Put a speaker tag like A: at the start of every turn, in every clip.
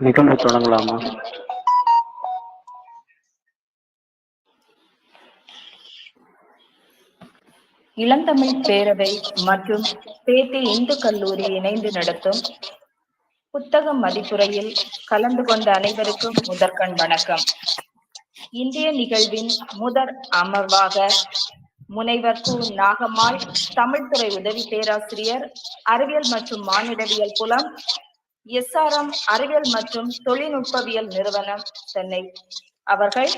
A: நிகழ்வு தொடங்கலாமா?
B: இளந்தமிழ் பேரவை மற்றும் பேட்டி இந்து கல்லூரி இணைந்து நடத்தும் புத்தக மதிப்புரையில் கலந்து கொண்ட அனைவருக்கும் முதற்கண் வணக்கம். இந்திய நிகழ்வின் முதற் அமர்வாக முனைவர் கு. நாகம்மாள் தமிழ்துறை உதவி பேராசிரியர் அறிவியல் மற்றும் மானிடவியல் புலம் எஸ்ஆர்எம் அறிவியல் மற்றும் தொழில்நுட்பவியல் நிறுவனம் சென்னை. அவர்கள்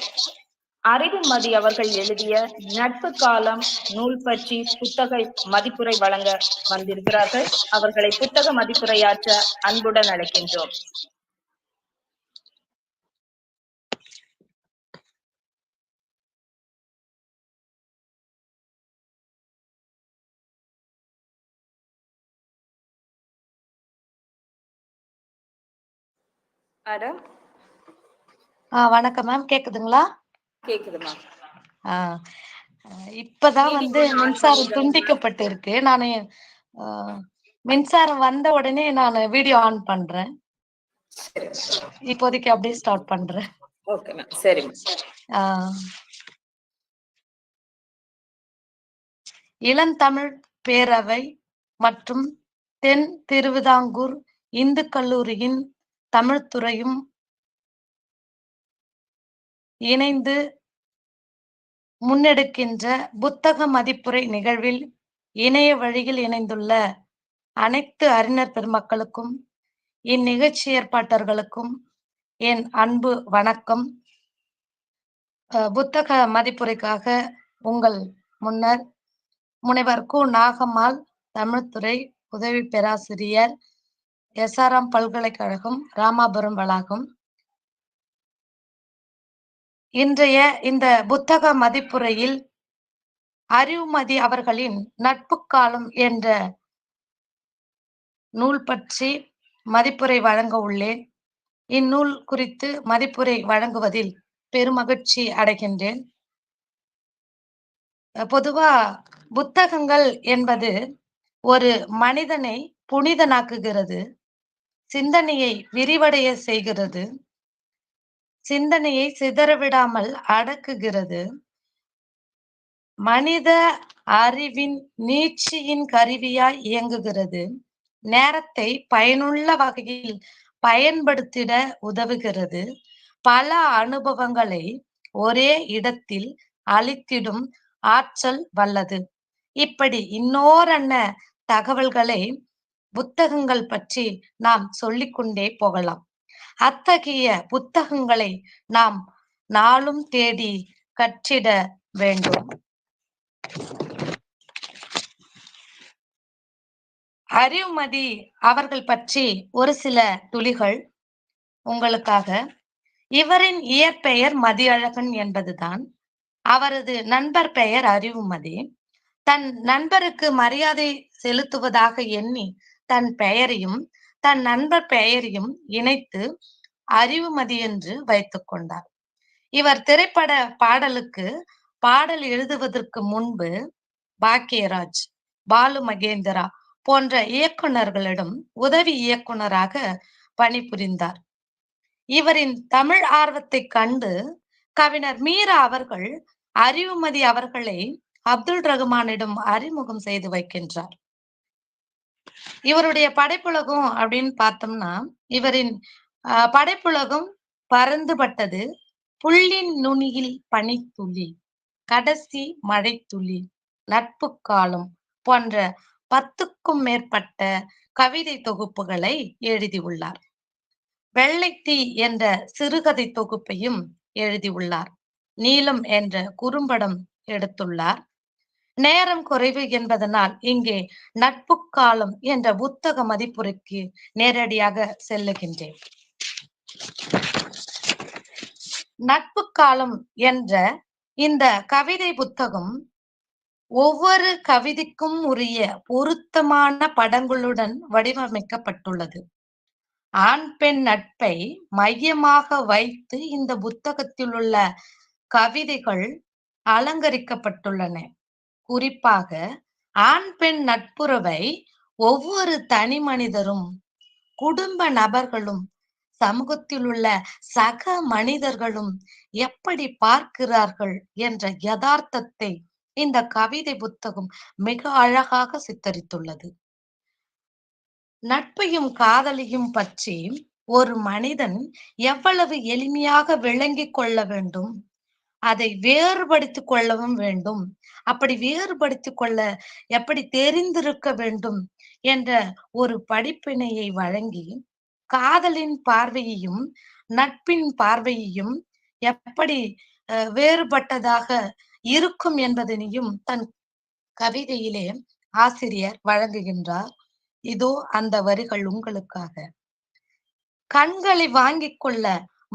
B: அறிவுமதி அவர்கள் எழுதிய நட்பு காலம் நூல் பற்றி புத்தக மதிப்புரை வழங்க வந்திருக்கிறார்கள். அவர்களை புத்தக மதிப்புரையாற்ற அன்புடன் அழைக்கின்றோம். மேடம்
C: ஆ வணக்கம் மேம் கேக்குதுங்களா?
B: கேக்குதுமா
C: ஆ ஆ, இப்பதான் வந்து மின்சாரம். துண்டிக்கப்பட்டு இருக்கு நானு மின்சாரம் வந்த உடனே நான் வீடியோ ஆன் பண்றேன். இப்போதைக்கு அப்படியே ஸ்டார்ட் பண்றேன்.
B: ஓகே மேம் சரி.
C: இளந்தமிழ் பேரவை மற்றும் தென் திருவிதாங்கூர் இந்து கல்லூரியின் தமிழ்த்துறையும் இணைந்து முன்னெடுக்கின்ற புத்தக மதிப்புரை நிகழ்வில் இணைய வழியில் இணைந்துள்ள அனைத்து அறிஞர் பெருமக்களுக்கும் இந்நிகழ்ச்சி ஏற்பாட்டர்களுக்கும் என் அன்பு வணக்கம். அஹ் புத்தக மதிப்புரைக்காக உங்கள் முன்னர் முனைவர் கு. நாகம்மாள் தமிழ்துறை உதவி பேராசிரியர் எஸ்ஆர்எம் பல்கலைக்கழகம் ராமாபுரம் வளாகம். இன்றைய இந்த புத்தக மதிப்புரையில் அறிவுமதி அவர்களின் நட்பு காலம் என்ற நூல் பற்றி மதிப்புரை வழங்க உள்ளேன். இந்நூல் குறித்து மதிப்புரை வழங்குவதில் பெருமகிழ்ச்சி அடைகின்றேன். பொதுவா புத்தகங்கள் என்பது ஒரு மனிதனை புனிதனாக்குகிறது. சிந்தனையை விரிவடைய செய்கிறது. சிந்தனையை சிதறவிடாமல் அடக்குகிறது. மனித அறிவின் நீட்சியின் கருவியாய் இயங்குகிறது. நேரத்தை பயனுள்ள வகையில் பயன்படுத்திட உதவுகிறது. பல அனுபவங்களை ஒரே இடத்தில் அளித்திடும் ஆற்றல் வல்லது. இப்படி இன்னோரன்ன தகவல்களை புத்தகங்கள் பற்றி நாம் சொல்லிக்கொண்டே போகலாம். அத்தகைய புத்தகங்களை நாம் நாளும் தேடி கற்றிட வேண்டும். அறிவுமதி அவர்கள் பற்றி ஒரு சில துளிகள் உங்களுக்காக. இவரின் இயற்பெயர் மதியழகன் என்பதுதான். அவரது நண்பர் பெயர் அறிவுமதி தன் நண்பருக்கு மரியாதை செலுத்துவதாக எண்ணி தன் பெயரையும் தன் நண்பர் பெயரையும் இணைத்து அறிவுமதி என்று வைத்துக் கொண்டார். இவர் திரைப்பட பாடலுக்கு பாடல் எழுதுவதற்கு முன்பு பாக்கியராஜ் பாலு மகேந்திரா போன்ற இயக்குனர்களிடம் உதவி இயக்குனராக பணிபுரிந்தார். இவரின் தமிழ் ஆர்வத்தை கண்டு கவிஞர் மீரா அவர்கள் அறிவுமதி அவர்களை அப்துல் ரகுமானிடம் அறிமுகம் செய்து வைக்கின்றார். இவருடைய படைப்புலகம் அப்படின்னு பார்த்தோம்னா இவரின் படைப்புலகம் பறந்துபட்டது புள்ளின் நுனியில் பனித்துளி கடைசி மழைத்துளி நட்பு காலம் போன்ற பத்துக்கும் மேற்பட்ட கவிதை தொகுப்புகளை எழுதியுள்ளார். வெள்ளைத்தீ என்ற சிறுகதை தொகுப்பையும் எழுதியுள்ளார். நீலம் என்ற குறும்படம் எடுத்துள்ளார். நேரம் குறைவு என்பதனால் இங்கே நட்பு காலம் என்ற புத்தக மதிப்புரைக்கு நேரடியாக செல்லுகின்றேன். நட்பு காலம் என்ற இந்த கவிதை புத்தகம் ஒவ்வொரு கவிதைக்கும் உரிய பொருத்தமான படங்களுடன் வடிவமைக்கப்பட்டுள்ளது. ஆண் பெண் நட்பை மையமாக வைத்து இந்த புத்தகத்தில் உள்ள கவிதைகள் அலங்கரிக்கப்பட்டுள்ளன. குறிப்பாக ஆண் பெண் நட்புறவை ஒவ்வொரு தனி மனிதரும் குடும்ப நபர்களும் சமூகத்தில் உள்ள சக மனிதர்களும் எப்படி பார்க்கிறார்கள் என்ற யதார்த்தத்தை இந்த கவிதை புத்தகம் மிக அழகாக சித்தரித்துள்ளது. நட்பையும் காதலையும் பற்றி ஒரு மனிதன் எவ்வளவு எளிமையாக விளங்கிக் கொள்ள வேண்டும் அதை வேறுபடுத்திக் கொள்ளவும் வேண்டும். அப்படி வேறுபடுத்திக் கொள்ள எப்படி தெரிந்திருக்க வேண்டும் என்ற ஒரு படிப்பினையை வழங்கி காதலின் பார்வையையும் நட்பின் பார்வையையும் எப்படி வேறுபட்டதாக இருக்கும் என்பதனையும் தன் கவிதையிலே ஆசிரியர் வழங்குகின்றார். இதோ அந்த வரிகள் உங்களுக்காக. கண்களை வாங்கிக் கொள்ள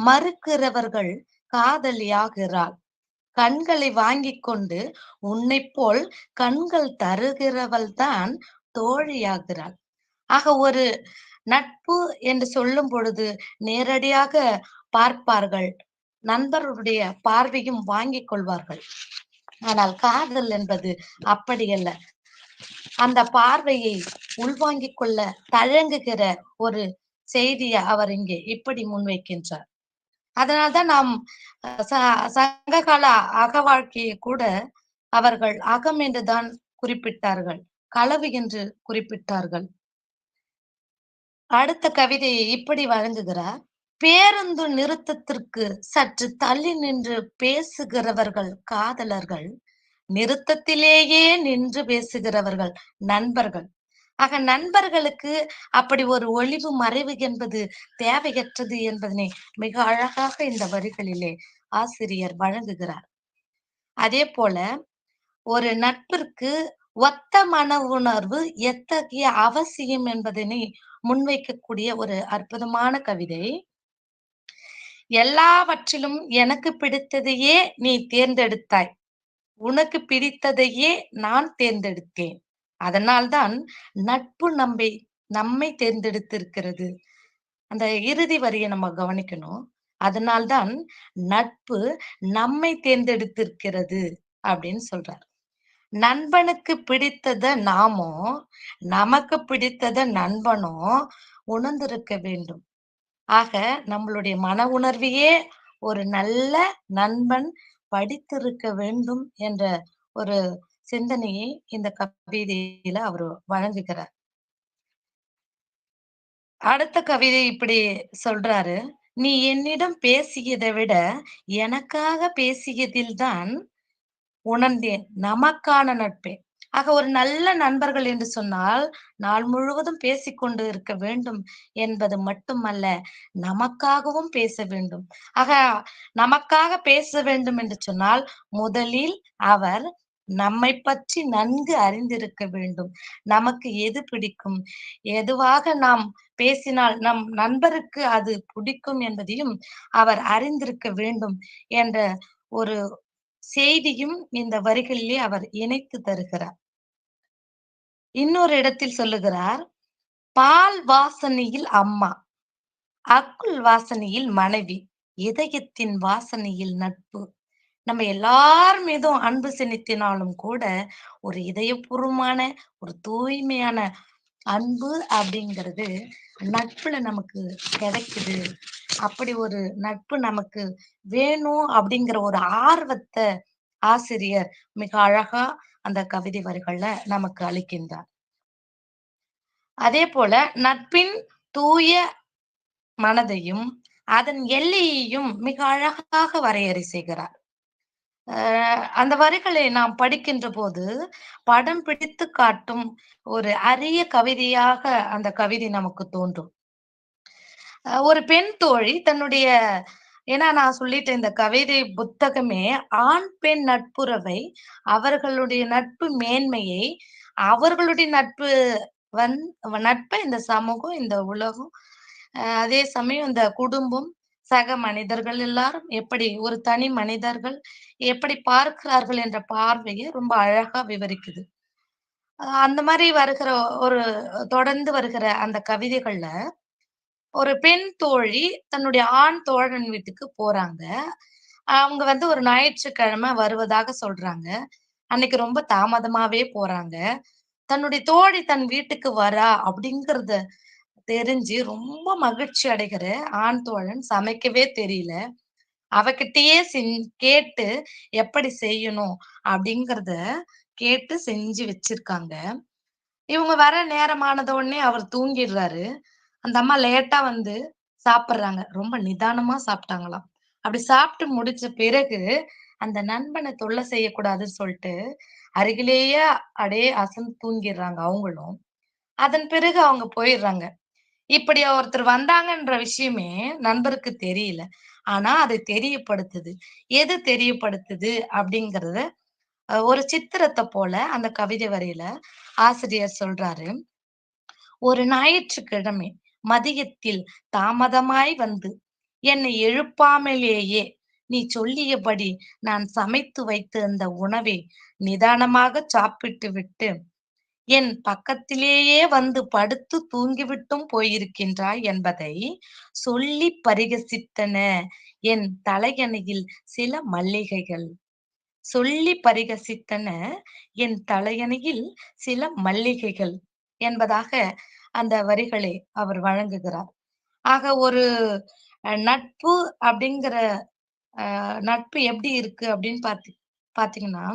C: மறுக்கிறவர்கள் காதலியாகிறாள். கண்களை வாங்கிக் கொண்டு உன்னை போல் கண்கள் தருகிறவள் தான் தோழியாகிறாள். ஆக ஒரு நட்பு என்று சொல்லும் பொழுது நேரடியாக பார்ப்பார்கள். நண்பர்களுடைய பார்வையும் வாங்கிக் கொள்வார்கள். ஆனால் காதல் என்பது அப்படியல்ல அந்த பார்வையை உள்வாங்கிக் கொள்ள தழங்குகிற ஒரு செய்தியை அவர் இங்கே இப்படி முன்வைக்கின்றார். அதனால்தான் நாம் ச- சங்ககால அக வாழ்க்கையை கூட அவர்கள் அகம் என்றுதான் குறிப்பிட்டார்கள் களவு என்று குறிப்பிட்டார்கள். அடுத்த கவிதையை இப்படி வழங்குகிறார் பேருந்து நிறுத்தத்திற்கு சற்று தள்ளி நின்று பேசுகிறவர்கள் காதலர்கள் நிறுத்தத்திலேயே நின்று பேசுகிறவர்கள் நண்பர்கள் ஆக நண்பர்களுக்கு அப்படி ஒரு ஒளிவு மறைவு என்பது தேவையற்றது என்பதனை மிக அழகாக இந்த வரிகளிலே ஆசிரியர் வழங்குகிறார். அதே போல ஒரு நட்பிற்கு ஒத்த மன உணர்வு எத்தகைய அவசியம் என்பதனை முன்வைக்கக்கூடிய ஒரு அற்புதமான கவிதை. எல்லாவற்றிலும் எனக்கு பிடித்ததையே நீ தேர்ந்தெடுத்தாய். உனக்கு பிடித்ததையே நான் தேர்ந்தெடுத்தேன். அதனால்தான் நட்பு நம்பை நம்மை தேர்ந்தெடுத்திருக்கிறது. அந்த இறுதி வரியை நம்ம கவனிக்கணும். அதனால்தான் நட்பு நம்மை தேர்ந்தெடுத்திருக்கிறது அப்படின்னு சொல்றார். நண்பனுக்கு பிடித்தத நாமோ நமக்கு பிடித்தத நண்பனோ உணர்ந்திருக்க வேண்டும். ஆக நம்மளுடைய மன உணர்வையே ஒரு நல்ல நண்பன் படித்திருக்க வேண்டும் என்ற ஒரு சிந்தனையை இந்த கவிதையில அவர் வழங்குகிறார். அடுத்த கவிதை இப்படி சொல்றாரு. நீ என்னிடம் பேசியதை விட எனக்காக பேசியதில்தான் உணர்ந்தேன். நமக்கான நட்பே. ஆக ஒரு நல்ல நண்பர்கள் என்று சொன்னால் நாள் முழுவதும் பேசிக்கொண்டு இருக்க வேண்டும் என்பது மட்டுமல்ல நமக்காகவும் பேச வேண்டும். ஆக நமக்காக பேச வேண்டும் என்று சொன்னால் முதலில் அவர் நம்மை பற்றி நன்கு அறிந்திருக்க வேண்டும். நமக்கு எது பிடிக்கும்? எதுவாக நாம் பேசினால் நம் நண்பருக்கு அது பிடிக்கும் என்பதையும் அவர் அறிந்திருக்க வேண்டும் என்ற ஒரு செய்தியும் இந்த வரிகளிலே அவர் இணைத்து தருகிறார். இன்னொரு இடத்தில் சொல்லுகிறார் பால் வாசனையில் அம்மா அக்குள் வாசனையில் மனைவி இதயத்தின் வாசனையில் நட்பு நம்ம எல்லார் மீதும் அன்பு செலுத்தினாலும் கூட ஒரு இதயபூர்வமான ஒரு தூய்மையான அன்பு அப்படிங்கிறது நட்புல நமக்கு கிடைக்குது. அப்படி ஒரு நட்பு நமக்கு வேணும் அப்படிங்கிற ஒரு ஆர்வத்தை ஆசிரியர் மிக அழகா அந்த கவிதை வரிகள்ல நமக்கு அளிக்கின்றார். அதே போல நட்பின் தூய மனதையும் அதன் எல்லையையும் மிக அழகாக வரையறை செய்கிறார். அந்த வரிகளை நாம் படிக்கின்ற போது படம் பிடித்து காட்டும் ஒரு அரிய கவிதையாக அந்த கவிதை நமக்கு தோன்றும். ஒரு பெண் தோழி தன்னுடைய ஏன்னா நான் சொல்லிட்டேன் இந்த கவிதை புத்தகமே ஆண் பெண் நட்புறவை அவர்களுடைய நட்பு மேன்மையை அவர்களுடைய நட்பு வந் நட்பை இந்த சமூகம் இந்த உலகம் அதே சமயம் இந்த குடும்பம் சக மனிதர்கள் எல்லாரும் எப்படி ஒரு தனி மனிதர்கள் எப்படி பார்க்கிறார்கள் என்ற பார்வையை ரொம்ப அழகா விவரிக்குது. அந்த மாதிரி வருகிற ஒரு தொடர்ந்து வருகிற அந்த கவிதைகள்ல ஒரு பெண் தோழி தன்னுடைய ஆண் தோழன் வீட்டுக்கு போறாங்க. அவங்க வந்து ஒரு ஞாயிற்றுக்கிழமை வருவதாக சொல்றாங்க. அன்னைக்கு ரொம்ப தாமதமாவே போறாங்க. தன்னுடைய தோழி தன் வீட்டுக்கு வரா அப்படிங்கறத தெரிஞ்சு ரொம்ப மகிழ்ச்சி அடைகிற ஆண் தோழன் சமைக்கவே தெரியல. அவகிட்டயே கேட்டு எப்படி செய்யணும் அப்படிங்கறத கேட்டு செஞ்சு வச்சிருக்காங்க. இவங்க வர நேரமானத உடனே அவர் தூங்கிடுறாரு. அந்த அம்மா லேட்டா வந்து சாப்பிடுறாங்க. ரொம்ப நிதானமா சாப்பிட்டாங்களாம். அப்படி சாப்பிட்டு முடிச்ச பிறகு அந்த நண்பனை தொல்லை செய்யக்கூடாதுன்னு சொல்லிட்டு அருகிலேயே அப்படியே அசந்து தூங்கிடுறாங்க அவங்களும். அதன் பிறகு அவங்க போயிடுறாங்க. இப்படி ஒருத்தர் வந்தாங்கன்ற விஷயமே நண்பருக்கு தெரியல. ஆனா அதை தெரியப்படுத்துது. எது தெரியப்படுத்துது அப்படிங்கறத ஒரு சித்திரத்தை போல அந்த கவிதை வரையில ஆசிரியர் சொல்றாரு. ஒரு ஞாயிற்றுக்கிழமை மதியத்தில் தாமதமாய் வந்து என்னை எழுப்பாமலேயே நீ சொல்லியபடி நான் சமைத்து வைத்திருந்த உணவை நிதானமாக சாப்பிட்டு விட்டு என் பக்கத்திலேயே வந்து படுத்து தூங்கிவிட்டும் போயிருக்கின்றாய் என்பதை சொல்லி பரிகசித்தன என் தலையணையில் சில மல்லிகைகள். சொல்லி பரிகசித்தன என் தலையணையில் சில மல்லிகைகள் என்பதாக அந்த வரிகளை அவர் வழங்குகிறார். ஆக ஒரு நட்பு அப்படிங்கிற நட்பு எப்படி இருக்கு அப்படின்னு பார்த்தி பாத்தீங்கன்னா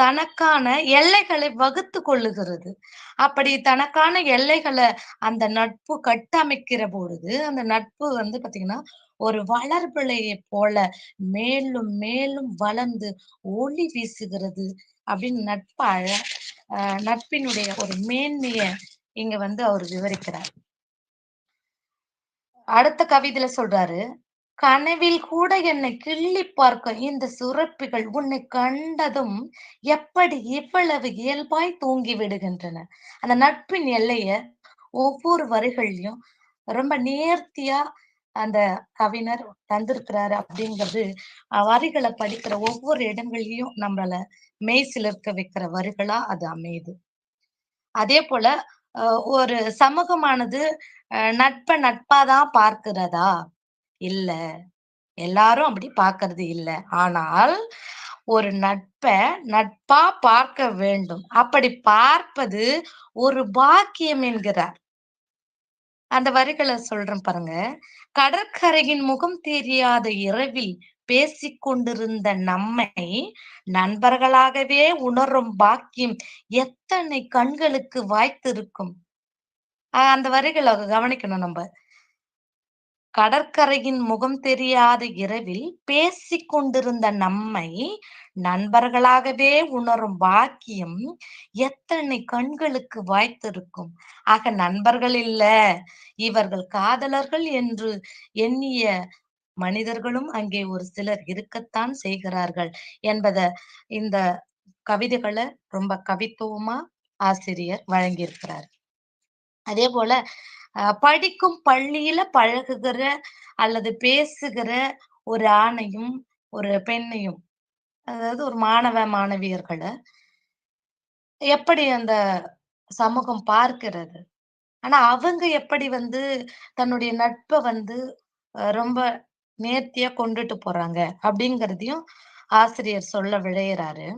C: தனக்கான எல்லைகளை வகுத்து கொள்ளுகிறது. அப்படி தனக்கான எல்லைகளை அந்த நட்பு கட்டமைக்கிற பொழுது அந்த நட்பு வந்து பாத்தீங்கன்னா ஒரு வளர்பிளையை போல மேலும் மேலும் வளர்ந்து ஒளி வீசுகிறது அப்படின்னு நட்பாழ ஆஹ் நட்பினுடைய ஒரு மேன்மைய இங்க வந்து அவர் விவரிக்கிறார். அடுத்த கவிதையில சொல்றாரு கனவில் கூட என்னை கிள்ளி பார்க்க இந்த சுரப்பிகள் உன்னை கண்டதும் எப்படி இவ்வளவு இயல்பாய் தூங்கி விடுகின்றன? அந்த நட்பின் எல்லைய ஒவ்வொரு வரிகள்லயும் ரொம்ப நேர்த்தியா அந்த கவிஞர் தந்திருக்கிறாரு அப்படிங்கிறது வரிகளை படிக்கிற ஒவ்வொரு இடங்கள்லயும் நம்மள மெய் சிலிர்க்க வைக்கிற வரிகளா அது அமையுது. அதே போல அஹ், ஒரு சமூகமானது அஹ், நட்பை நட்பாதான் பார்க்கிறதா? இல்ல. எல்லாரும் அப்படி பாக்குறது இல்ல. ஆனால் ஒரு நட்பை நட்பா பார்க்க வேண்டும். அப்படி பார்ப்பது ஒரு பாக்கியம் என்கிறார். அந்த வரிகளை சொல்றேன் பாருங்க. கடற்கரையின் முகம் தெரியாத இரவில் பேசிக் கொண்டிருந்த நம்மை நண்பர்களாகவே உணரும் பாக்கியம் எத்தனை கண்களுக்கு வாய்த்திருக்கும்? அந்த வரிகளை கவனிக்கணும் நம்ம. கடற்கரையின் முகம் தெரியாத இரவில் பேசிக் கொண்டிருந்த நம்மை நண்பர்களாகவே உணரும் பாக்கியம் எத்தனை கண்களுக்கு வாய்த்திருக்கும். ஆக நண்பர்கள் இல்ல இவர்கள் காதலர்கள் என்று எண்ணிய மனிதர்களும் அங்கே ஒரு சிலர் இருக்கத்தான் செய்கிறார்கள் என்பத இந்த கவிதைகளை ரொம்ப கவித்துவமா ஆசிரியர் வழங்கியிருக்கிறார். அதே போல அஹ், படிக்கும் பள்ளியில பழகுகிற அல்லது பேசுகிற ஒரு ஆணையும் ஒரு பெண்ணையும் அதாவது ஒரு மாணவ மாணவியர்களை எப்படி அந்த சமூகம் பார்க்கிறது? ஆனா அவங்க எப்படி வந்து தன்னுடைய நட்பை வந்து ரொம்ப நேர்த்தியா கொண்டுட்டு போறாங்க? அப்படிங்கிறதையும் ஆசிரியர் சொல்ல விழைகிறாரு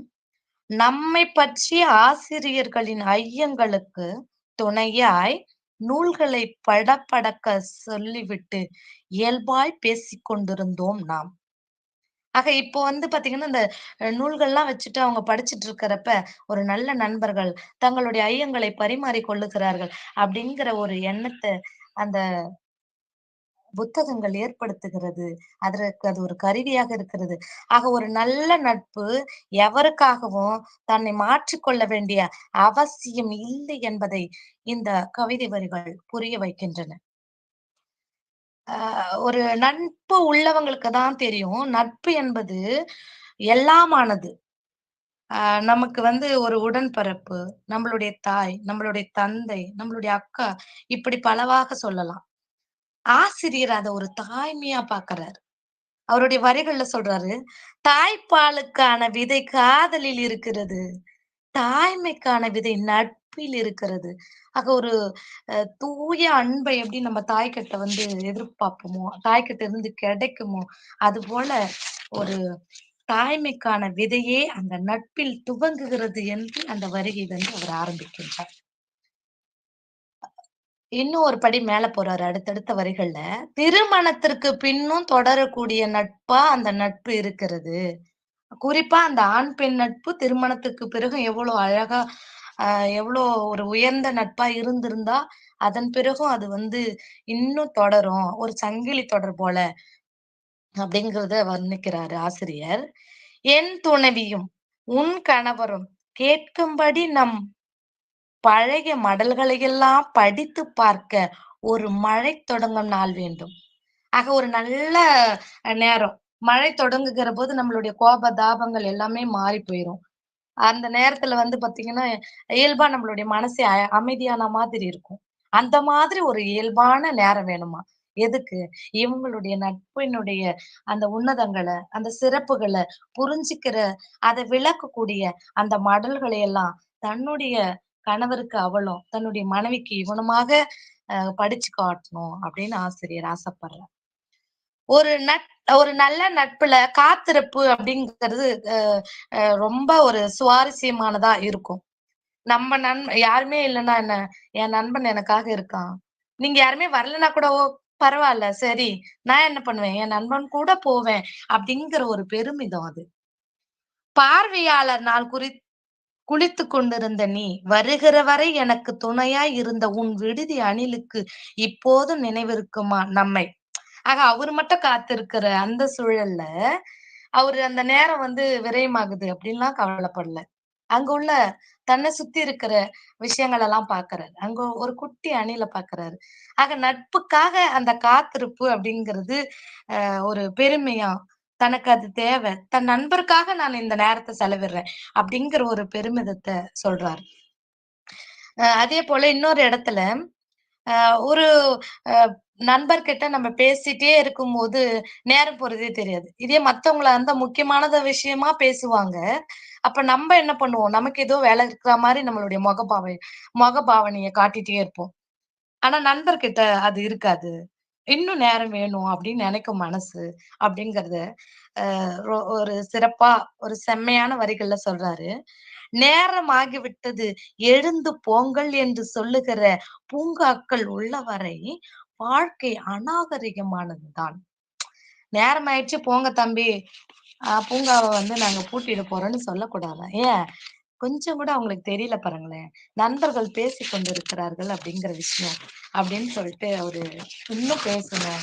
C: நம்மை பற்றிய ஆசிரியர்களின் ஐயங்களுக்கு துணையாய் நூல்களை படப்படக்க சொல்லிவிட்டு இயல்பாய் பேசிக் கொண்டிருந்தோம் நாம். ஆக இப்போ வந்து பாத்தீங்கன்னா இந்த நூல்கள்லாம் வச்சுட்டு அவங்க படிச்சிட்டு இருக்கிறப்ப ஒரு நல்ல நண்பர்கள் தங்களுடைய ஐயங்களை பரிமாறி கொள்ளுகிறார்கள் அப்படிங்கிற ஒரு எண்ணத்தை அந்த புத்தகங்கள் ஏற்படுத்துகிறது. அதற்கு அது ஒரு கருவியாக இருக்கிறது. ஆக ஒரு நல்ல நட்பு எவருக்காகவும் தன்னை மாற்றிக்கொள்ள வேண்டிய அவசியம் இல்லை என்பதை இந்த கவிதை வரிகள் புரிய வைக்கின்றன. ஆஹ் ஒரு நட்பு உள்ளவங்களுக்கு தான் தெரியும். நட்பு என்பது எல்லாமானது. ஆஹ் நமக்கு வந்து ஒரு உடன்பிறப்பு நம்மளுடைய தாய் நம்மளுடைய தந்தை நம்மளுடைய அக்கா இப்படி பலவாக சொல்லலாம். ஆசிரியர் அதை ஒரு தாய்மையா பாக்குறாரு. அவருடைய வரிகள்ல சொல்றாரு தாய்ப்பாலுக்கான விதை காதலில் இருக்கிறது தாய்மைக்கான விதை நட்பில் இருக்கிறது. ஆக ஒரு அஹ், தூய அன்பை எப்படி நம்ம தாய்கிட்ட வந்து எதிர்பார்ப்போமோ தாய்கிட்ட இருந்து கிடைக்குமோ அது போல ஒரு தாய்மைக்கான விதையே அந்த நட்பில் துவங்குகிறது என்று அந்த வருகை வந்து அவர் ஆரம்பிக்கின்றார். இன்னும் ஒரு படி மேல போறாரு அடுத்தடுத்த வரிகள்ல. திருமணத்திற்கு பின்னும் தொடரக்கூடிய நட்பா அந்த நட்பு இருக்கிறது. குறிப்பா அந்த ஆண், பெண் நட்பு திருமணத்துக்கு பிறகு எவ்வளவு அழகா ஆஹ் எவ்வளோ ஒரு உயர்ந்த நட்பா இருந்திருந்தா, அதன் பிறகும் அது வந்து இன்னும் தொடரும். ஒரு சங்கிலி தொடர் போல அப்படிங்கிறத வர்ணிக்கிறாரு ஆசிரியர். என் துணைவியும், உன் கணவரும் கேட்கும்படி நம் பழைய மடல்களையெல்லாம் படித்து பார்க்க ஒரு மழை தொடங்கும் நாள் வேண்டும். ஆக ஒரு நல்ல நேரம். மழை தொடங்குகிற போது நம்மளுடைய கோப, தாபங்கள் எல்லாமே மாறி போயிரும். அந்த நேரத்துல வந்து பாத்தீங்கன்னா, இயல்பா நம்மளுடைய மனசே அ அமைதியான மாதிரி இருக்கும். அந்த மாதிரி ஒரு இயல்பான நேரம் வேணுமா எதுக்கு? இவங்களுடைய நட்பினுடைய அந்த உன்னதங்களை அந்த சிறப்புகளை புரிஞ்சுக்கிற, அதை விளக்கக்கூடிய அந்த மடல்களை எல்லாம் தன்னுடைய கணவருக்கு அவளும், தன்னுடைய மனைவிக்கு இவனுமாக படிச்சு காட்டணும் அப்படின்னு ஆசிரியர் ஆசைப்படுறார். ஒரு நட் ஒரு நல்ல நட்புல காத்திருப்பு அப்படிங்கிறது ரொம்ப ஒரு சுவாரஸ்யமானதா இருக்கும். நம்ம நண் யாருமே இல்லன்னா என்ன? என் நண்பன் எனக்காக இருக்கான். நீங்க யாருமே வரலன்னா கூட, ஓ! பரவாயில்ல சரி. நான் என்ன பண்ணுவேன்? என் நண்பன் கூட போவேன். அப்படிங்கிற ஒரு பெருமிதம் அது. பார்வையாளர் நாள் குறித்து குளித்துக் கொண்டிருந்த நீ, வருகிற வரை எனக்கு துணையாய் இருந்த உன் விடுதி அணிலுக்கு இப்போதும் நினைவிருக்குமா நம்மை? ஆக அவரு மட்டும் காத்திருக்கிற அந்த சூழல்ல, அவரு அந்த நேரம் வந்து விரயமாகுது அப்படின்லாம் கவலைப்படல. அங்க உள்ள தன்னை சுத்தி இருக்கிற விஷயங்கள் எல்லாம் பாக்குறாரு அங்க ஒரு குட்டி அணில பாக்குறாரு ஆக நட்புக்காக அந்த காத்திருப்பு அப்படிங்கிறது ஒரு பெருமையா, தனக்கு அது தேவை. தன் நண்பருக்காக நான் இந்த நேரத்தை செலவிடுறேன். அப்படிங்கிற ஒரு பெருமிதத்தை சொல்றாரு. அதே போல இன்னொரு இடத்துல, ஒரு நண்பர்கிட்ட நம்ம பேசிட்டே இருக்கும்போது, நேரம் போறதே தெரியாது. இதே மத்தவங்களை அந்த முக்கியமானத விஷயமா பேசுவாங்க. அப்ப நம்ம என்ன பண்ணுவோம்? நமக்கு ஏதோ வேலை இருக்கிற மாதிரி நம்மளுடைய முகபாவை முகபாவனைய காட்டிட்டே இருப்போம். ஆனா நண்பர்கிட்ட அது இருக்காது. இன்னும் நேரம் வேணும் அப்படின்னு நினைக்கும் மனசு அப்படிங்கறத ஒரு சிறப்பா ஒரு செம்மையான வரிகள்ல சொல்றாரு. "நேரம் ஆகிவிட்டது எழுந்து போங்கள் என்று சொல்லுகிற பூங்காக்கள் உள்ளவரை வாழ்க்கை அநாகரிகமானதுதான் நேரம் ஆயிடுச்சு போங்க தம்பி. பூங்காவை பூங்காவ வந்து நாங்க பூட்டிட போறோம்ன்னு சொல்லக்கூடாது ஏன்? கொஞ்சம் கூட அவங்களுக்கு தெரியல பாருங்களேன். நண்பர்கள் பேசிக் கொண்டிருக்கிறார்கள் அப்படிங்கிற விஷயம். அப்படின்னு சொல்லிட்டு அவரு இன்னும் பேசணும்.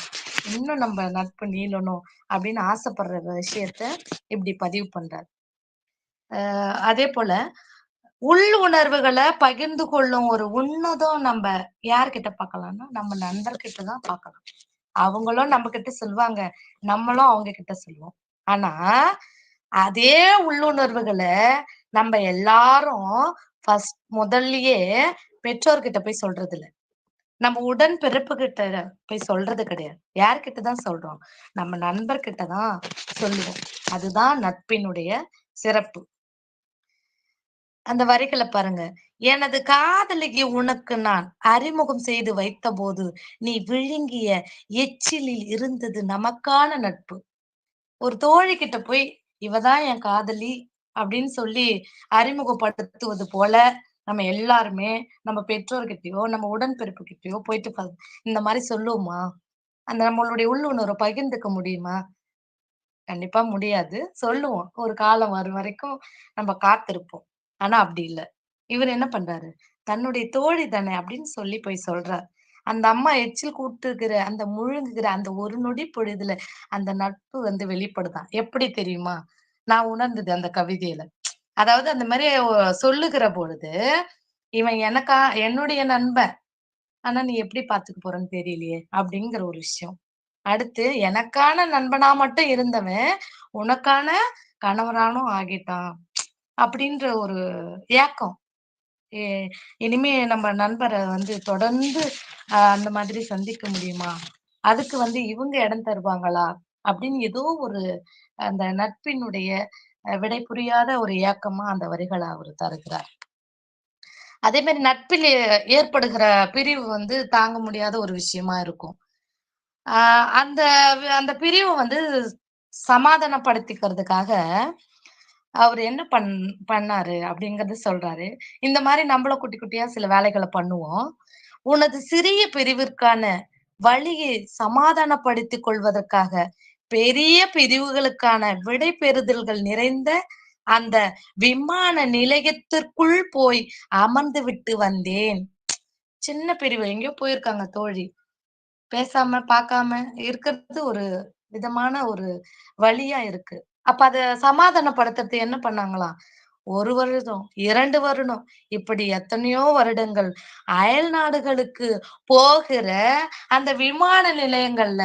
C: இன்னும் நம்ம நட்பு நீளணும் அப்படின்னு ஆசைப்படுற விஷயத்த இப்படி பதிவு பண்றாரு. ஆஹ் அதே போல உள் உணர்வுகளை பகிர்ந்து கொள்ளும் ஒரு உன்னதம் நம்ம யார்கிட்ட பார்க்கலாம்னா, நம்ம நண்பர்கிட்ட தான் பார்க்கலாம். அவங்களும் நம்மகிட்ட சொல்லுவாங்க நம்மளும் அவங்க கிட்ட சொல்லுவோம். ஆனா, அதே உள்ளுணர்வுகளை நம்ம எல்லாரும் ஃபர்ஸ்ட் முதல்லயே பெற்றோர்கிட்ட போய் சொல்றது இல்ல. நம்ம உடன் பிறப்பு கிட்ட போய் சொல்றது கிடையாது. யார்கிட்ட தான் சொல்றோம்? நம்ம நண்பர்கிட்ட தான் சொல்லுவோம். அதுதான் நட்பினுடைய சிறப்பு. அந்த வரிகளை பாருங்க. "எனது காதலிக்கு உனக்கு நான் அறிமுகம் செய்து வைத்த போது நீ விழுங்கிய எச்சிலில் இருந்தது நமக்கான நட்பு." ஒரு தோழிகிட்ட போய், இவதான் என் காதலி" அப்படின்னு சொல்லி அறிமுகப்படுத்துவது போல, நம்ம எல்லாருமே நம்ம பெற்றோர்கிட்டயோ, நம்ம உடன்பிறப்புகிட்டயோ போயிட்டு இந்த மாதிரி சொல்லுவோமா? அந்த நம்மளுடைய உள்ளுணர்வை பகிர்ந்துக்க முடியுமா? கண்டிப்பா முடியாது. சொல்லுவோம். ஒரு காலம் வரும் வரைக்கும் நம்ம காத்திருப்போம். ஆனா அப்படி இல்ல. இவர் என்ன பண்றாரு? தன்னுடைய தோழி தானே அப்படின்னு சொல்லி போய் சொல்றார். அந்த அம்மா எச்சில் கூட்டுகிற, அந்த முழுங்குகிற அந்த ஒரு நொடி பொழுதுல அந்த நட்பு வந்து வெளிப்படுதான் எப்படி தெரியுமா? நான் உணர்ந்தது அந்த கவிதையில. அதாவது அந்த மாதிரி சொல்லுகிற பொழுது, இவன் எனக்கா என்னுடைய நண்பன். ஆனா நீ எப்படி பாத்துக்க போறன்னு தெரியலையே! அப்படிங்கிற ஒரு விஷயம். அடுத்து எனக்கான நண்பனா மட்டும் இருந்தவன், உனக்கான கணவரானும் ஆகிட்டான். அப்படின்ற ஒரு ஏக்கம். இனிமே நம்ம நண்பரை வந்து தொடர்ந்து அந்த மாதிரி சந்திக்க முடியுமா? அதுக்கு வந்து இவங்க இடம் தருவாங்களா? அப்படின்னு ஏதோ ஒரு அந்த நட்பினுடைய விடை புரியாத ஒரு ஏக்கமா அந்த வரிகளை அவர் தருகிறார். அதே மாதிரி நட்பில் ஏ ஏற்படுகிற பிரிவு வந்து தாங்க முடியாத ஒரு விஷயமா இருக்கும். ஆஹ் அந்த அந்த பிரிவு வந்து சமாதானப்படுத்திக்கிறதுக்காக, அவர் என்ன பண் பண்ணாரு அப்படிங்கறத சொல்றாரு. இந்த மாதிரி நம்மள குட்டி குட்டியா சில வேலைகளை பண்ணுவோம். உனது சிறிய பிரிவிற்கான வழியை சமாதானப்படுத்திக் கொள்வதற்காக பெரிய பிரிவுகளுக்கான விடை பெறுதல்கள் நிறைந்த அந்த விமான நிலையத்திற்குள் போய் அமர்ந்து விட்டு வந்தேன் சின்ன பிரிவு எங்கேயோ போயிருக்காங்க தோழி பேசாம பார்க்காம இருக்கிறது ஒரு விதமான ஒரு வழியா இருக்கு அப்ப அத சமாதானப்படுத்துறது என்ன பண்ணாங்களாம் ஒரு வருடம் இரண்டு வருடம் இப்படி எத்தனையோ வருடங்கள். அயல் நாடுகளுக்கு போகிற அந்த விமான நிலையங்கள்ல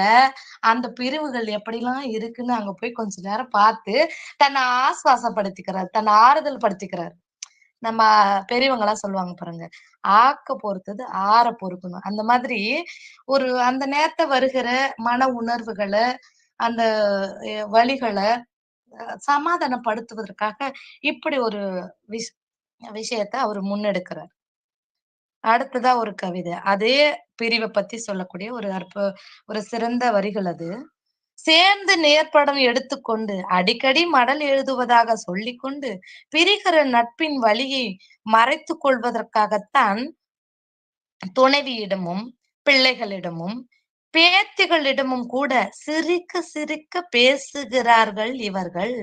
C: அந்த பிரிவுகள் எப்படிலாம் இருக்குன்னு அங்க போய் கொஞ்ச நேரம் பார்த்து தன்னை ஆஸ்வாசப்படுத்திக்கிறார் தன்னை ஆறுதல் படுத்திக்கிறார் நம்ம பெரியவங்க எல்லாம் சொல்லுவாங்க பாருங்க ஆக்க பொறுத்தது ஆற பொறுக்கணும். அந்த மாதிரி ஒரு அந்த நேரத்தை வருகிற மன உணர்வுகளை அந்த வழிகளை சமாதானப்படுத்துவதற்காக இப்படி ஒரு விஷ விஷயத்தை அவர் முன்னெடுக்கிறார். அடுத்ததா ஒரு கவிதை. அதே பிரிவை பத்தி சொல்லக்கூடிய ஒரு அற்ப ஒரு சிறந்த வரிகள் அது. சேர்ந்து நேர்படம் எடுத்துக்கொண்டு அடிக்கடி மடல் எழுதுவதாக சொல்லிக்கொண்டு பிரிகிற நட்பின் வழியை மறைத்துக் கொள்வதற்காகத்தான் துணைவியிடமும் பிள்ளைகளிடமும் பேத்திகளிடமும் கூட சிரிக்க சிரிக்க பேசுகிறார்கள் இவர்கள்.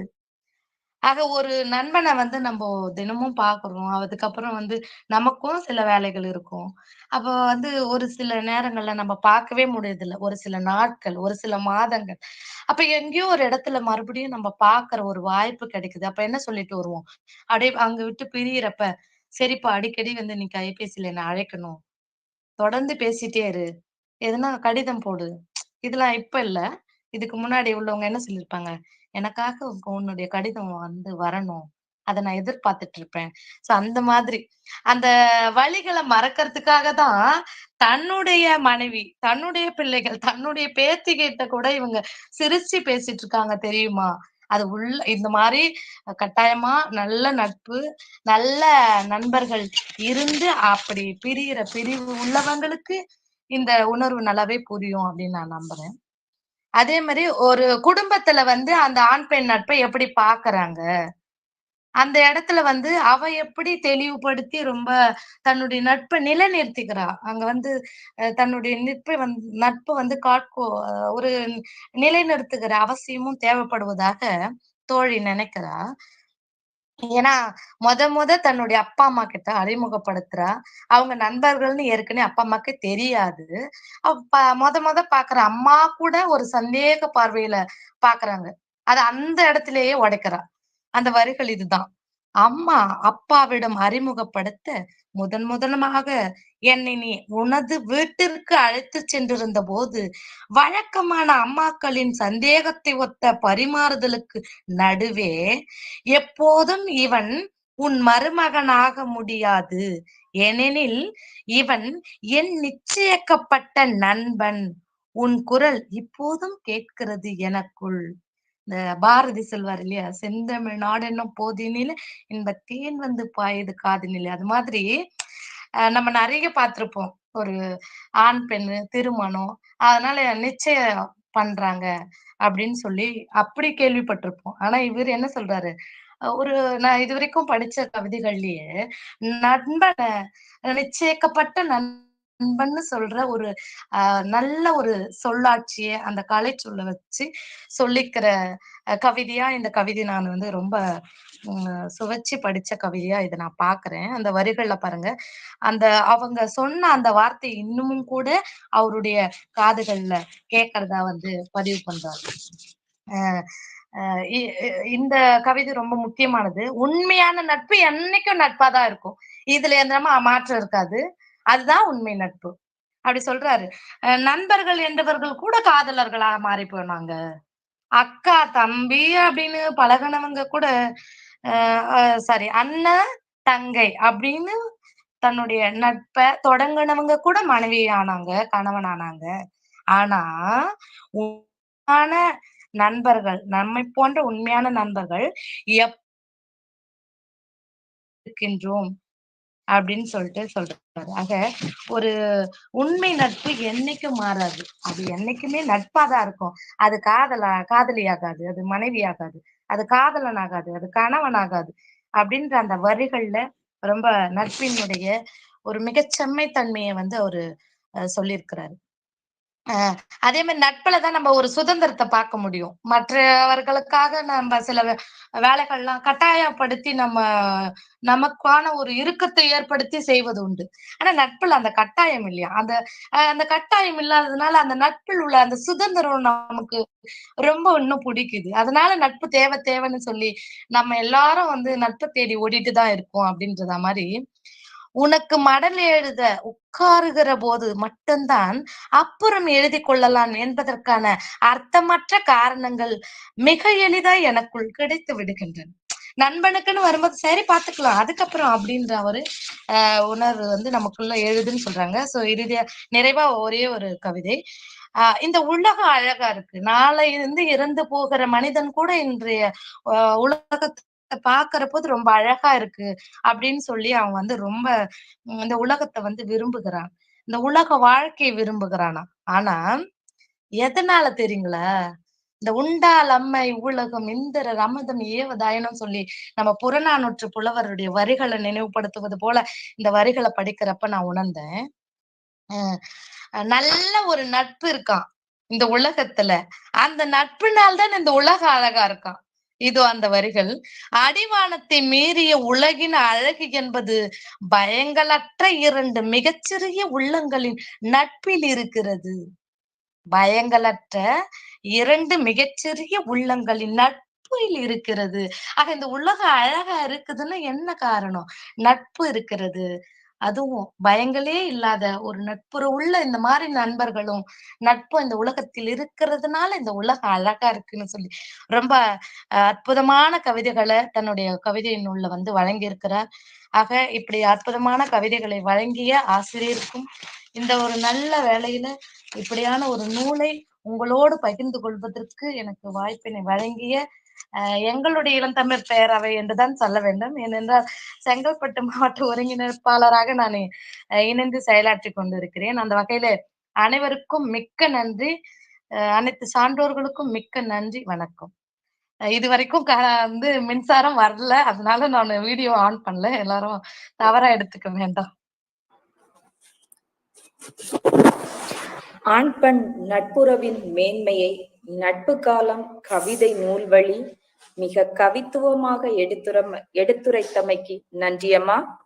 C: ஆக ஒரு நண்பனை வந்து நம்ம தினமும் பாக்குறோம். அதுக்கப்புறம் வந்து நமக்கும் சில வேலைகள் இருக்கும். அப்ப வந்து ஒரு சில நேரங்கள்ல நம்ம பார்க்கவே முடியறதில்ல. ஒரு சில நாட்கள் ஒரு சில மாதங்கள். அப்ப எங்கேயோ ஒரு இடத்துல மறுபடியும் நம்ம பாக்குற ஒரு வாய்ப்பு கிடைக்குது. அப்ப என்ன சொல்லிட்டு வருவோம்? அப்படியே அங்க விட்டு பிரியறப்ப சரிப்பா அடிக்கடி வந்து நீ கைபேசியில என்ன அழைக்கணும். தொடர்ந்து பேசிட்டே இரு. எதுனா கடிதம் போடு. இதெல்லாம் இப்ப இல்ல. இதுக்கு முன்னாடி உள்ளவங்க என்ன சொல்லியிருப்பாங்க எனக்காக உன்னுடைய கடிதம் வந்து வரணும். அதை நான் எதிர்பார்த்துட்டு இருப்பேன். சோ அந்த மாதிரி. அந்த வழிகளை மறக்கிறதுக்காக தான் தன்னுடைய மனைவி தன்னுடைய பிள்ளைகள் தன்னுடைய பேத்தி கிட்ட கூட இவங்க சிரிச்சு பேசிட்டு இருக்காங்க தெரியுமா? அது உள்ள இந்த மாதிரி கட்டாயமா நல்ல நட்பு நல்ல நண்பர்கள் இருந்து அப்படி பிரியிற பிரிவு உள்ளவங்களுக்கு இந்த உணர்வு நல்லாவே புரியும் அப்படின்னு நான் நம்புறேன். அதே மாதிரி ஒரு குடும்பத்துல வந்து அந்த ஆண் பெண் நட்பை எப்படி பாக்குறாங்க? அந்த இடத்துல வந்து அவ எப்படி தெளிவுபடுத்தி ரொம்ப தன்னுடைய நட்பை நிலைநிறுத்திக்கிறா? அங்க வந்து அஹ், தன்னுடைய நட்பை வந்து நட்பு வந்து காட்கோ அஹ், ஒரு நிலைநிறுத்துகிற அவசியமும் தேவைப்படுவதாக தோழி நினைக்கிறா. ஏன்னா முத முத தன்னுடைய அப்பா அம்மா கிட்ட அறிமுகப்படுத்துறா. அவங்க நண்பர்கள்னு ஏற்கனவே அப்பா அம்மாக்கு தெரியாது. அப்ப மொத பாக்குற அம்மா கூட ஒரு சந்தேக பார்வையில பாக்குறாங்க. அது அந்த இடத்திலேயே உடைக்கிறா. அந்த வரிகள் இதுதான். அம்மா அப்பாவிடம் அறிமுகப்படுத்த முதன் முதலமாக என்னை நீ உனது வீட்டிற்கு அழைத்து சென்றிருந்த போது வழக்கமான அம்மாக்களின் சந்தேகத்தை ஒத்த பரிமாறுதலுக்கு நடுவே எப்போதும் இவன் உன் மருமகனாக முடியாது. ஏனெனில் இவன் என் நிச்சயிக்கப்பட்ட நண்பன். உன் குரல் இப்போதும் கேட்கிறது எனக்குள். இந்த பாரதி சொல்வார் இல்லையா? செந்தமிழ் நாடென்னும் போதினில இன்ப தேன் வந்து பாயுது நிலை அது மாதிரி நம்ம நிறைய பார்த்திருப்போம். ஒரு ஆண் பெண் திருமணம். அதனால நிச்சயம் பண்றாங்க அப்படின்னு சொல்லி அப்படி கேள்விப்பட்டிருப்போம். ஆனா இவர் என்ன சொல்றாரு? ஒரு நான் இது வரைக்கும் படிச்ச கவிதைகள்லயே நண்பனை நிச்சயிக்கப்பட்ட அன்பன்னு சொல்ற ஒரு நல்ல ஒரு சொல்லாட்சிய அந்த கலை சொல்ல வச்சு சொல்லிக்கிற கவிதையா இந்த கவிதை நான் வந்து ரொம்ப உம், சுவைச்சு படிச்ச கவிதையா இதை நான் பாக்குறேன். அந்த வரிகள்ல பாருங்க. அந்த அவங்க சொன்ன அந்த வார்த்தை இன்னமும் கூட அவருடைய காதுகள்ல கேட்கறதா வந்து பதிவு பண்றாரு இ- இந்த கவிதை ரொம்ப முக்கியமானது. உண்மையான நட்பு என்னைக்கும் நட்பாதான் இருக்கும். இதுல எந்த மாற்றம் இருக்காது. அதுதான் உண்மை நட்பு. அப்படி சொல்றாரு. அஹ் நண்பர்கள் என்றவர்கள் கூட காதலர்களா மாறி போனாங்க. அக்கா தம்பி அப்படின்னு பழகுனவங்க கூட சாரி அண்ணன் தங்கை அப்படின்னு தன்னுடைய நட்பை தொடங்குனவங்க கூட மனைவி ஆனாங்க கணவன் ஆனாங்க ஆனா உண்மையான நண்பர்கள் நம்மை போன்ற உண்மையான நண்பர்கள் எப் இருக்கின்றோம். அப்படின்னு சொல்லிட்டு சொல்றாரு. ஆக ஒரு உண்மை நட்பு என்னைக்கும் மாறாது? அது என்னைக்குமே நட்பாதான் இருக்கும். அது காதலா காதலி ஆகாது அது மனைவி ஆகாது அது காதலன் ஆகாது அது கணவன் ஆகாது அப்படின்ற அந்த வரிகள்ல ரொம்ப நட்பினுடைய ஒரு மிகச்செம்மை தன்மையை வந்து அவரு சொல்லியிருக்கிறாரு. அதே மாதிரி நட்புல தான் நம்ம ஒரு சுதந்திரத்தை பார்க்க முடியும். மற்றவர்களுக்காக நம்ம சில வேலைகள்லாம் கட்டாயப்படுத்தி நம்ம நமக்கான ஒரு இறுக்கத்தை ஏற்படுத்தி செய்வது உண்டு. ஆனா நட்புல அந்த கட்டாயம் இல்லையா? அந்த அந்த கட்டாயம் இல்லாததுனால அந்த நட்பில் உள்ள அந்த சுதந்திரம் நமக்கு ரொம்ப இன்னும் பிடிக்குது. அதனால நட்பு தேவை தேவைன்னு சொல்லி நம்ம எல்லாரும் வந்து நட்பை தேடி ஓடிட்டு தான் இருக்கோம் அப்படின்றத மாதிரி உனக்கு மடல் எழுத உட்காருகிற போது மட்டும்தான் அப்புறம் எழுதி கொள்ளலாம் என்பதற்கான அர்த்தமற்ற காரணங்கள் மிக எளிதாய் எனக்குள் கிடைத்து விடுகின்றன. நண்பனுக்குன்னு வரும்போது சரி பாத்துக்கலாம் அதுக்கப்புறம் அப்படின்ற ஒரு ஆஹ் உணர்வு வந்து நமக்குள்ள எழுதுன்னு சொல்றாங்க. சோ இறுதியா நிறைவா ஒரே ஒரு கவிதை. ஆஹ் இந்த உலகம் அழகா இருக்கு. நாளை இருந்து இறந்து போகிற மனிதன் கூட இன்றைய உலகத்து உலகத்தை பாக்குறப்போ ரொம்ப அழகா இருக்கு அப்படின்னு சொல்லி அவன் வந்து ரொம்ப இந்த உலகத்தை வந்து விரும்புகிறான். இந்த உலக வாழ்க்கையை விரும்புகிறானா? ஆனா எதனால தெரியுங்களா? இந்த உண்டால் அம்மை உலகம் இந்திர ரமதம் ஏவதாயனம் சொல்லி நம்ம புறநானூற்று புலவருடைய வரிகளை நினைவுபடுத்துவது போல இந்த வரிகளை படிக்கிறப்ப நான் உணர்ந்தேன். நல்ல ஒரு நட்பு இருக்கான் இந்த உலகத்துல. அந்த நட்புனால்தான் இந்த உலகம் அழகா இருக்கான். இதோ அந்த வரிகள். அடிவானத்தை மீறிய உலகின் அழகு என்பது பயங்களற்ற இரண்டு மிகச்சிறிய உள்ளங்களின் நட்பில் இருக்கிறது. பயங்களற்ற இரண்டு மிகச்சிறிய உள்ளங்களின் நட்பில் இருக்கிறது. ஆக இந்த உலகம் அழகா இருக்குதுன்னா என்ன காரணம்? நட்பு இருக்கிறது. அதுவும் பயங்களே இல்லாத ஒரு நட்புற உள்ள இந்த மாதிரி நண்பர்களும் நட்பும் இந்த உலகத்தில் இருக்கிறதுனால இந்த உலகம் அழகா இருக்குன்னு சொல்லி ரொம்ப அஹ், அற்புதமான கவிதைகளை தன்னுடைய கவிதை நூல்ல வந்து வழங்கியிருக்கிறார். ஆக இப்படி அற்புதமான கவிதைகளை வழங்கிய ஆசிரியருக்கும் இந்த ஒரு நல்ல வேலையில இப்படியான ஒரு நூலை உங்களோடு பகிர்ந்து கொள்வதற்கு எனக்கு வாய்ப்பினை வழங்கிய எங்களுடைய இளந்தமிழ் பேரவை என்றுதான் சொல்ல வேண்டும். ஏனென்றால் செங்கல்பட்டு மாவட்ட ஒருங்கிணைப்பாளராக நான் இணைந்து செயலாற்றி கொண்டிருக்கிறேன். அந்த வகையில அனைவருக்கும் மிக்க நன்றி. அஹ், அனைத்து சான்றோர்களுக்கும் மிக்க நன்றி. வணக்கம். இது வரைக்கும் க வந்து மின்சாரம் வரல. அதனால நான் வீடியோ ஆன் பண்ணல. எல்லாரும் தவறா எடுத்துக்க வேண்டாம்.
B: ஆண் பெண் நட்புறவின் மேன்மையை நட்பு காலம் கவிதை நூல்வழி மிக கவித்துவமாக எடுத்துரம் எடுத்துரைத்தமைக்கு நன்றியம்மா.